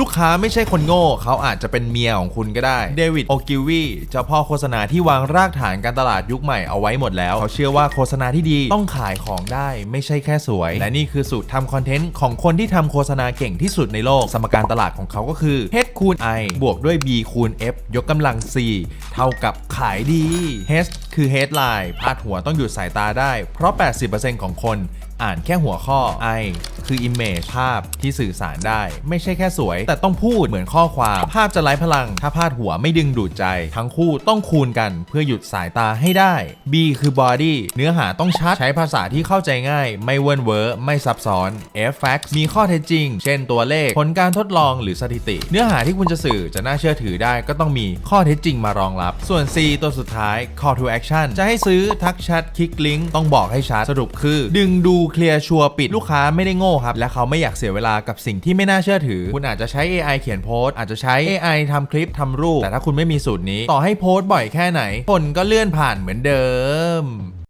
ลูกค้าไม่ใช่คนโง่ เขาอาจจะเป็นเมียของคุณก็ได้ เดวิด โอกิวีเจ้าพ่อโฆษณาที่วางรากฐานการตลาดยุคใหม่เอาไว้หมดแล้ว เขาเชื่อว่าโฆษณาที่ดีต้องขายของได้ไม่ใช่แค่สวย และนี่คือสูตรทำคอนเทนต์ของคนที่ทำโฆษณาเก่งที่สุดในโลก สมการตลาดของเขาก็คือ H คูณ I บวกด้วย B คูณ F ยกกำลัง C เท่ากับขายดี H คือ headline พาดหัวต้องหยุดสายตาได้ เพราะ 80%ของคนอ่านแค่หัวข้อ I คือ image ภาพที่สื่อสารได้ ไม่ใช่แค่สวย แต่ต้องพูดเหมือนข้อความ ภาพจะไร้พลัง ถ้าพาดหัวไม่ดึงดูดใจ ทั้งคู่ต้องคูณกันเพื่อหยุดสายตาให้ได้ B คือ body เนื้อหาต้องชัด ใช้ภาษาที่เข้าใจง่าย ไม่เวิร์นเวอร์ไม่ซับซ้อน F facts มีข้อเท็จจริง เช่นตัวเลข ผลการทดลองหรือสถิติ เนื้อหาที่คุณจะสื่อจะน่าเชื่อถือได้ ก็ต้องมีข้อเท็จจริงมารองรับ ส่วน C ตัวสุดท้าย call to action จะให้ซื้อทักแชทคลิกลิงก์ต้องบอกให้ชัดสรุปคือ ดึงดูเคลียร์ชัวร์ปิดลูกค้าไม่ได้โง่ครับ และเขาไม่อยากเสียเวลากับสิ่งที่ไม่น่าเชื่อถือ คุณอาจจะใช้ AI เขียนโพสต์อาจจะใช้ AI ทำคลิปทำรูป แต่ถ้าคุณไม่มีสูตรนี้ ต่อให้โพสต์บ่อยแค่ไหน คนก็เลื่อนผ่านเหมือนเดิม